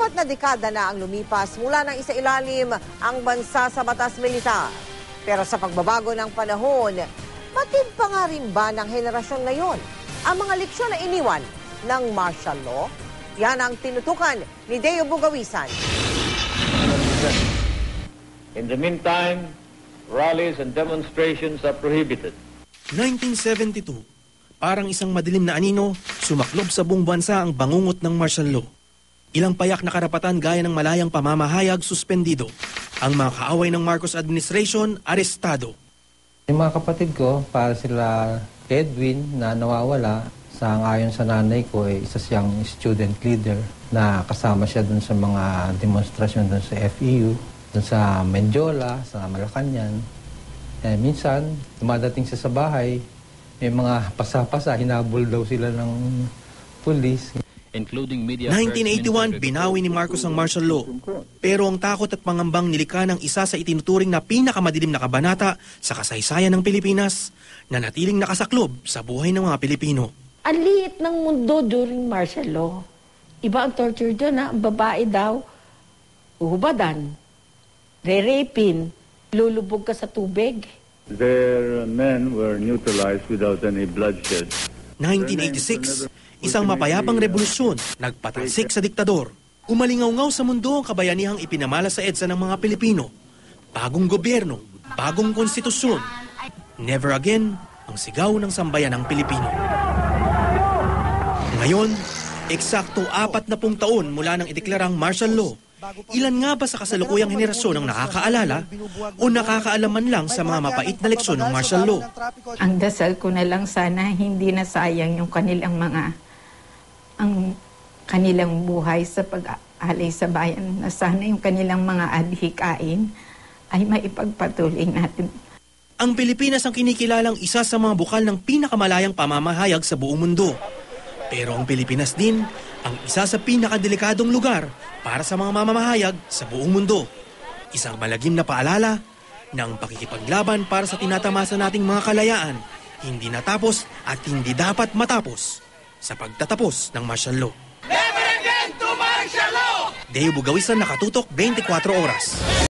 Apat na dekada na ang lumipas mula nang isailalim ang bansa sa batas militar. Pero sa pagbabago ng panahon, batid pa nga rin ba ng henerasyon ngayon ang mga leksyon na iniwan ng martial law? Yan ang tinutukan ni Deo Bugawisan. In the meantime, rallies and demonstrations are prohibited. 1972, parang isang madilim na anino, sumaklob sa buong bansa ang bangungot ng martial law. Ilang payak na karapatan gaya ng malayang pamamahayag suspendido. Ang mga kaaway ng Marcos administration, arestado. Yung mga kapatid ko, para sila Edwin na nawawala, sa ayon sa nanay ko, eh, isa siyang student leader na kasama siya dun sa mga demonstrasyon dun sa FEU, dun sa Menjola, sa Malacanang. Eh, minsan, dumadating siya sa bahay, may mga pasa-pasa, hinabol daw sila ng pulis. Including media 1981, binawi ni Marcos ang martial law. Pero ang takot at pangambang nilikha ng isa sa itinuturing na pinakamadilim na kabanata sa kasaysayan ng Pilipinas na natiling nakasaklob sa buhay ng mga Pilipino. Ang liit ng mundo during martial law. Iba ang torture doon, ha? Ang babae daw, uhubadan, re-rapin, lulubog ka sa tubig. Their men were neutralized without any bloodshed. 1986, isang mapayapang revolusyon, nagpatalsik sa diktador. Umalingaw sa mundo ang kabayanihang ipinamala sa EDSA ng mga Pilipino. Bagong gobyerno, bagong konstitusyon. Never again ang sigaw ng sambayan ng Pilipino. Ngayon, eksakto apat na pung taon mula nang ideklarang martial law, ilan nga ba sa kasalukuyang henerasyon ang nakakaalala o nakakaalam man lang sa mga mapait na leksyon ng martial law? Ang dasal ko na lang sana hindi na sayang yung kanilang mga ang kanilang buhay sa pag-alay sa bayan na sana yung kanilang mga adhikain ay maipagpatuloy natin. Ang Pilipinas ang kinikilalang isa sa mga bukal ng pinakamalayang pamamahayag sa buong mundo. Pero ang Pilipinas din ang isa sa pinakadelikadong lugar para sa mga mamamahayag sa buong mundo. Isang malagim na paalala na ang pakikipaglaban para sa tinatamasa nating mga kalayaan hindi natapos at hindi dapat matapos sa pagtatapos ng martial law. Never again to martial law! Deo Bugawisan nakatutok 24 oras.